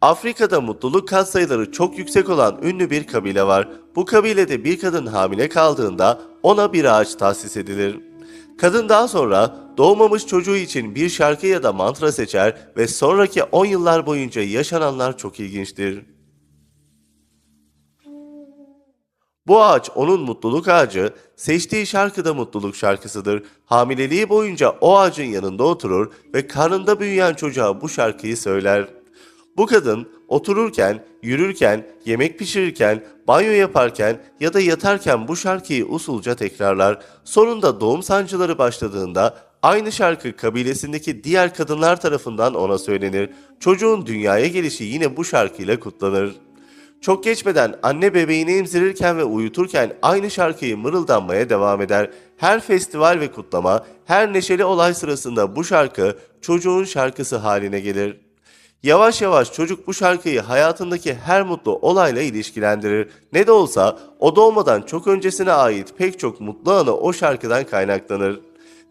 Afrika'da mutluluk katsayıları çok yüksek olan ünlü bir kabile var. Bu kabilede bir kadın hamile kaldığında ona bir ağaç tahsis edilir. Kadın daha sonra doğmamış çocuğu için bir şarkı ya da mantra seçer ve sonraki 10 yıllar boyunca yaşananlar çok ilginçtir. Bu ağaç onun mutluluk ağacı, seçtiği şarkı da mutluluk şarkısıdır. Hamileliği boyunca o ağacın yanında oturur ve karnında büyüyen çocuğa bu şarkıyı söyler. Bu kadın otururken, yürürken, yemek pişirirken, banyo yaparken ya da yatarken bu şarkıyı usulca tekrarlar. Sonunda doğum sancıları başladığında aynı şarkı kabilesindeki diğer kadınlar tarafından ona söylenir. Çocuğun dünyaya gelişi yine bu şarkıyla kutlanır. Çok geçmeden anne bebeğini emzirirken ve uyuturken aynı şarkıyı mırıldanmaya devam eder. Her festival ve kutlama, her neşeli olay sırasında bu şarkı çocuğun şarkısı haline gelir. Yavaş yavaş çocuk bu şarkıyı hayatındaki her mutlu olayla ilişkilendirir. Ne de olsa o doğmadan çok öncesine ait pek çok mutlu anı o şarkıdan kaynaklanır.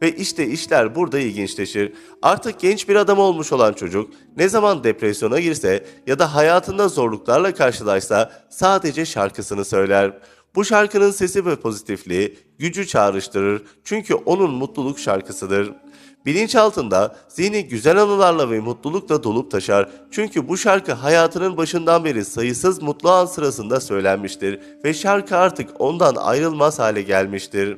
Ve işte işler burada ilginçleşir. Artık genç bir adam olmuş olan çocuk ne zaman depresyona girse ya da hayatında zorluklarla karşılaşsa sadece şarkısını söyler. Bu şarkının sesi ve pozitifliği gücü çağrıştırır çünkü onun mutluluk şarkısıdır. Bilinçaltında zihni güzel anılarla ve mutlulukla dolup taşar. Çünkü bu şarkı hayatının başından beri sayısız mutlu an sırasında söylenmiştir ve şarkı artık ondan ayrılmaz hale gelmiştir.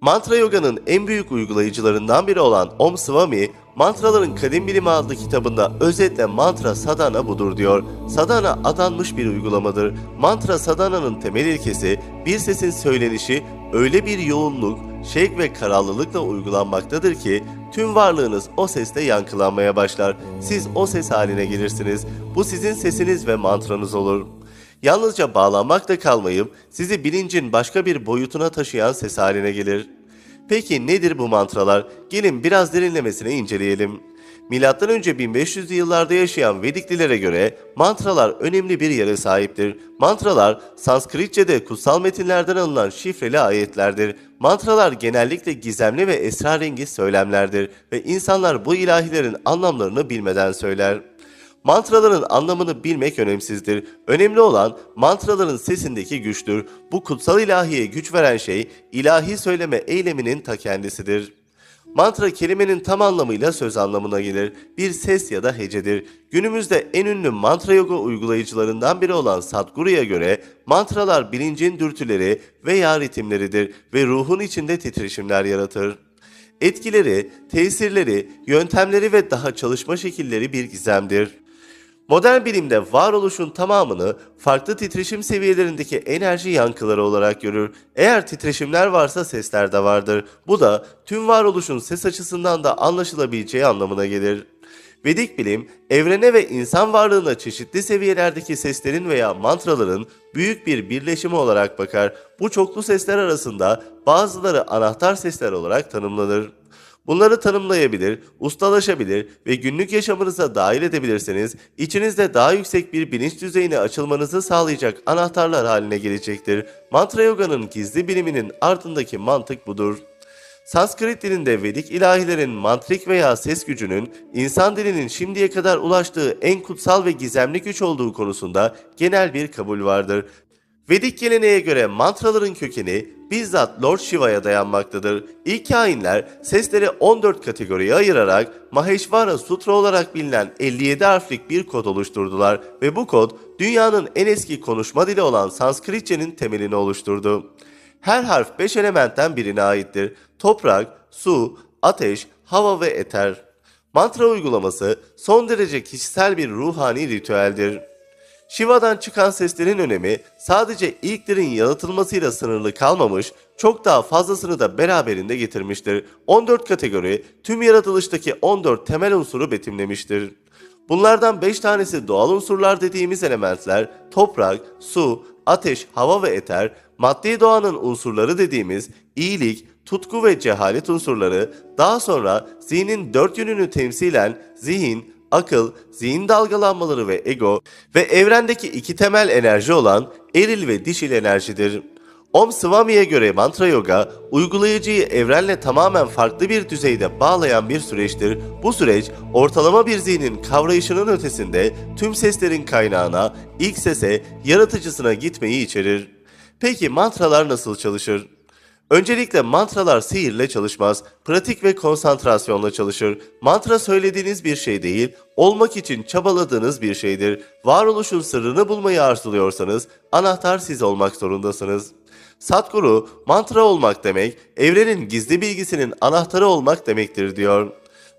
Mantra Yoga'nın en büyük uygulayıcılarından biri olan Om Swami, Mantraların Kadim Bilimi adlı kitabında özetle mantra sadhana budur diyor. Sadhana adanmış bir uygulamadır. Mantra sadhananın temel ilkesi bir sesin söylenişi öyle bir yoğunluk, şevk ve kararlılıkla uygulanmaktadır ki tüm varlığınız o sesle yankılanmaya başlar. Siz o ses haline gelirsiniz. Bu sizin sesiniz ve mantranız olur. Yalnızca bağlanmakta kalmayıp sizi bilincin başka bir boyutuna taşıyan ses haline gelir. Peki nedir bu mantralar? Gelin biraz derinlemesine inceleyelim. Önce 1500'lü yıllarda yaşayan Vediklilere göre mantralar önemli bir yere sahiptir. Mantralar Sanskritçe'de kutsal metinlerden alınan şifreli ayetlerdir. Mantralar genellikle gizemli ve esrarengiz söylemlerdir ve insanlar bu ilahilerin anlamlarını bilmeden söyler. Mantraların anlamını bilmek önemsizdir. Önemli olan mantraların sesindeki güçtür. Bu kutsal ilahiye güç veren şey ilahi söyleme eyleminin ta kendisidir. Mantra kelimenin tam anlamıyla söz anlamına gelir. Bir ses ya da hecedir. Günümüzde en ünlü mantra yoga uygulayıcılarından biri olan Sadhguru'ya göre mantralar bilincin dürtüleri veya ritimleridir ve ruhun içinde titreşimler yaratır. Etkileri, tesirleri, yöntemleri ve daha çalışma şekilleri bir gizemdir. Modern bilimde varoluşun tamamını farklı titreşim seviyelerindeki enerji yankıları olarak görür. Eğer titreşimler varsa sesler de vardır. Bu da tüm varoluşun ses açısından da anlaşılabileceği anlamına gelir. Vedik bilim, evrene ve insan varlığına çeşitli seviyelerdeki seslerin veya mantraların büyük bir birleşimi olarak bakar. Bu çoklu sesler arasında bazıları anahtar sesler olarak tanımlanır. Bunları tanımlayabilir, ustalaşabilir ve günlük yaşamınıza dahil edebilirseniz içinizde daha yüksek bir bilinç düzeyine açılmanızı sağlayacak anahtarlar haline gelecektir. Mantra Yoga'nın gizli biliminin ardındaki mantık budur. Sanskrit dilinde Vedik ilahilerin mantrik veya ses gücünün insan dilinin şimdiye kadar ulaştığı en kutsal ve gizemli güç olduğu konusunda genel bir kabul vardır. Vedik geleneğe göre mantraların kökeni bizzat Lord Shiva'ya dayanmaktadır. İlk kainler sesleri 14 kategoriye ayırarak Maheshvara Sutra olarak bilinen 57 harflik bir kod oluşturdular ve bu kod dünyanın en eski konuşma dili olan Sanskritçenin temelini oluşturdu. Her harf 5 elementten birine aittir. Toprak, su, ateş, hava ve eter. Mantra uygulaması son derece kişisel bir ruhani ritüeldir. Shiva'dan çıkan seslerin önemi sadece ilklerin yalıtılmasıyla sınırlı kalmamış, çok daha fazlasını da beraberinde getirmiştir. 14 kategori tüm yaratılıştaki 14 temel unsuru betimlemiştir. Bunlardan 5 tanesi doğal unsurlar dediğimiz elementler toprak, su, ateş, hava ve eter, maddi doğanın unsurları dediğimiz iyilik, tutku ve cehalet unsurları, daha sonra zihnin dört yönünü temsilen zihin, akıl, zihin dalgalanmaları ve ego ve evrendeki iki temel enerji olan eril ve dişil enerjidir. Om Swami'ye göre mantra yoga, uygulayıcıyı evrenle tamamen farklı bir düzeyde bağlayan bir süreçtir. Bu süreç, ortalama bir zihnin kavrayışının ötesinde tüm seslerin kaynağına, ilk sese, yaratıcısına gitmeyi içerir. Peki mantralar nasıl çalışır? Öncelikle mantralar sihirle çalışmaz, pratik ve konsantrasyonla çalışır. Mantra söylediğiniz bir şey değil, olmak için çabaladığınız bir şeydir. Varoluşun sırrını bulmayı arzuluyorsanız, anahtar siz olmak zorundasınız. Satguru, mantra olmak demek, evrenin gizli bilgisinin anahtarı olmak demektir diyor.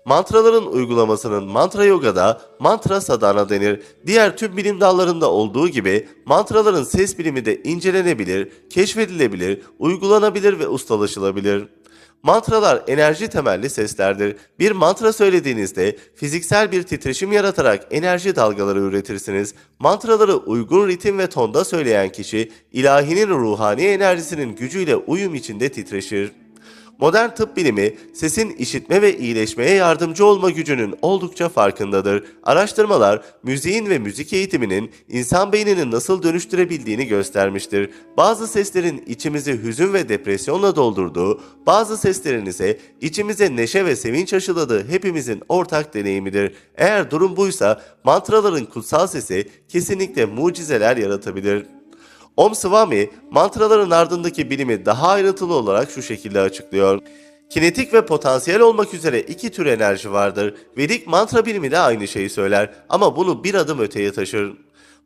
Mantraların uygulamasının mantra yogada mantra sadhana denir. Diğer tüm bilim dallarında olduğu gibi mantraların ses bilimi de incelenebilir, keşfedilebilir, uygulanabilir ve ustalaşılabilir. Mantralar enerji temelli seslerdir. Bir mantra söylediğinizde fiziksel bir titreşim yaratarak enerji dalgaları üretirsiniz. Mantraları uygun ritim ve tonda söyleyen kişi ilahinin ruhani enerjisinin gücüyle uyum içinde titreşir. Modern tıp bilimi sesin işitme ve iyileşmeye yardımcı olma gücünün oldukça farkındadır. Araştırmalar müziğin ve müzik eğitiminin insan beynini nasıl dönüştürebildiğini göstermiştir. Bazı seslerin içimizi hüzün ve depresyonla doldurduğu, bazı seslerin ise içimize neşe ve sevinç aşıladığı hepimizin ortak deneyimidir. Eğer durum buysa mantraların kutsal sesi kesinlikle mucizeler yaratabilir. Om Swami mantraların ardındaki bilimi daha ayrıntılı olarak şu şekilde açıklıyor. Kinetik ve potansiyel olmak üzere iki tür enerji vardır. Vedik mantra bilimi de aynı şeyi söyler ama bunu bir adım öteye taşır.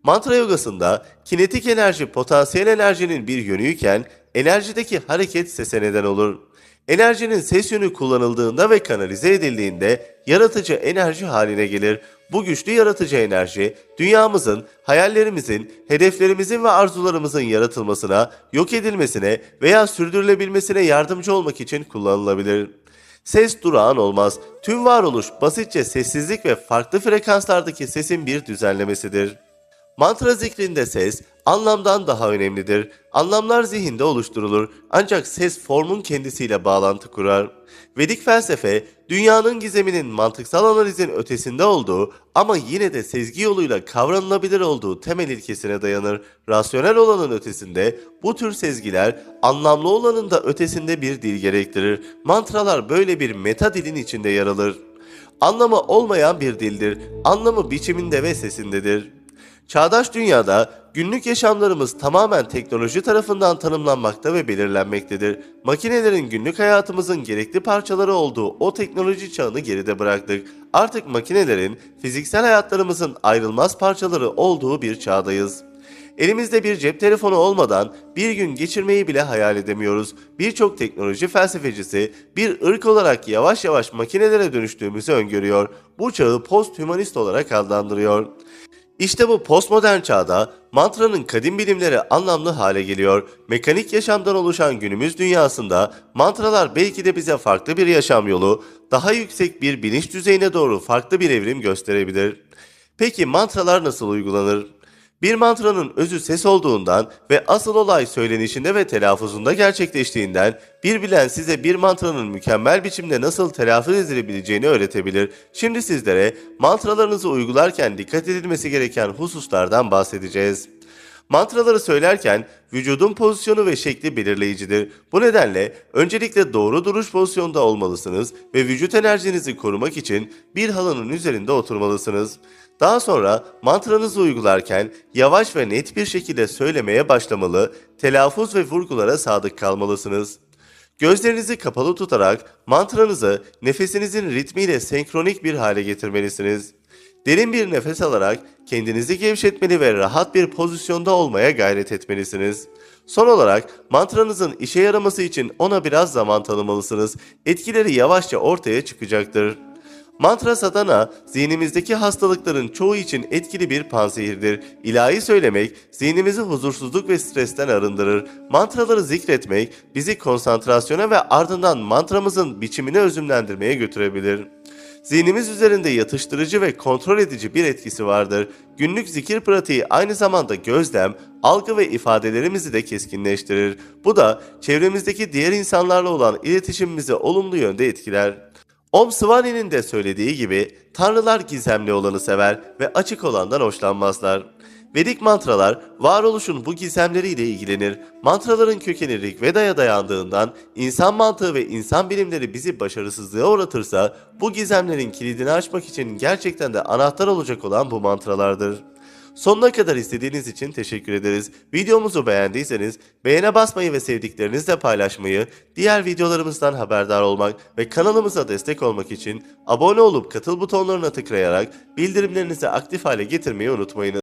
Mantra yogasında kinetik enerji potansiyel enerjinin bir yönüyken enerjideki hareket sese neden olur. Enerjinin ses yönü kullanıldığında ve kanalize edildiğinde yaratıcı enerji haline gelir. Bu güçlü yaratıcı enerji dünyamızın, hayallerimizin, hedeflerimizin ve arzularımızın yaratılmasına, yok edilmesine veya sürdürülebilmesine yardımcı olmak için kullanılabilir. Ses durağan olmaz. Tüm varoluş basitçe sessizlik ve farklı frekanslardaki sesin bir düzenlemesidir. Mantra zikrinde ses anlamdan daha önemlidir. Anlamlar zihinde oluşturulur ancak ses formun kendisiyle bağlantı kurar. Vedik felsefe dünyanın gizeminin mantıksal analizin ötesinde olduğu ama yine de sezgi yoluyla kavranılabilir olduğu temel ilkesine dayanır. Rasyonel olanın ötesinde bu tür sezgiler anlamlı olanın da ötesinde bir dil gerektirir. Mantralar böyle bir meta dilin içinde yer alır. Anlamı olmayan bir dildir. Anlamı biçiminde ve sesindedir. Çağdaş dünyada günlük yaşamlarımız tamamen teknoloji tarafından tanımlanmakta ve belirlenmektedir. Makinelerin günlük hayatımızın gerekli parçaları olduğu o teknoloji çağını geride bıraktık. Artık makinelerin fiziksel hayatlarımızın ayrılmaz parçaları olduğu bir çağdayız. Elimizde bir cep telefonu olmadan bir gün geçirmeyi bile hayal edemiyoruz. Birçok teknoloji felsefecisi bir ırk olarak yavaş yavaş makinelere dönüştüğümüzü öngörüyor. Bu çağı post-hümanist olarak adlandırıyor. İşte bu postmodern çağda mantranın kadim bilimleri anlamlı hale geliyor. Mekanik yaşamdan oluşan günümüz dünyasında mantralar belki de bize farklı bir yaşam yolu, daha yüksek bir bilinç düzeyine doğru farklı bir evrim gösterebilir. Peki mantralar nasıl uygulanır? Bir mantranın özü ses olduğundan ve asıl olay söylenişinde ve telaffuzunda gerçekleştiğinden bir bilen size bir mantranın mükemmel biçimde nasıl telaffuz edilebileceğini öğretebilir. Şimdi sizlere mantralarınızı uygularken dikkat edilmesi gereken hususlardan bahsedeceğiz. Mantraları söylerken vücudun pozisyonu ve şekli belirleyicidir. Bu nedenle öncelikle doğru duruş pozisyonda olmalısınız ve vücut enerjinizi korumak için bir halının üzerinde oturmalısınız. Daha sonra mantranızı uygularken yavaş ve net bir şekilde söylemeye başlamalı, telaffuz ve vurgulara sadık kalmalısınız. Gözlerinizi kapalı tutarak mantranızı nefesinizin ritmiyle senkronik bir hale getirmelisiniz. Derin bir nefes alarak kendinizi gevşetmeli ve rahat bir pozisyonda olmaya gayret etmelisiniz. Son olarak mantranızın işe yaraması için ona biraz zaman tanımalısınız. Etkileri yavaşça ortaya çıkacaktır. Mantra sadhana, zihnimizdeki hastalıkların çoğu için etkili bir pansehirdir. İlahi söylemek, zihnimizi huzursuzluk ve stresten arındırır. Mantraları zikretmek, bizi konsantrasyona ve ardından mantramızın biçimini özümlendirmeye götürebilir. Zihnimiz üzerinde yatıştırıcı ve kontrol edici bir etkisi vardır. Günlük zikir pratiği aynı zamanda gözlem, algı ve ifadelerimizi de keskinleştirir. Bu da çevremizdeki diğer insanlarla olan iletişimimizi olumlu yönde etkiler. Om Swani'nin de söylediği gibi tanrılar gizemli olanı sever ve açık olandan hoşlanmazlar. Vedik mantralar varoluşun bu gizemleriyle ilgilenir. Mantraların kökeni Rig Veda'ya dayandığından insan mantığı ve insan bilimleri bizi başarısızlığa uğratırsa bu gizemlerin kilidini açmak için gerçekten de anahtar olacak olan bu mantralardır. Sonuna kadar izlediğiniz için teşekkür ederiz. Videomuzu beğendiyseniz beğene basmayı ve sevdiklerinizle paylaşmayı, diğer videolarımızdan haberdar olmak ve kanalımıza destek olmak için abone olup katıl butonlarına tıklayarak bildirimlerinizi aktif hale getirmeyi unutmayınız.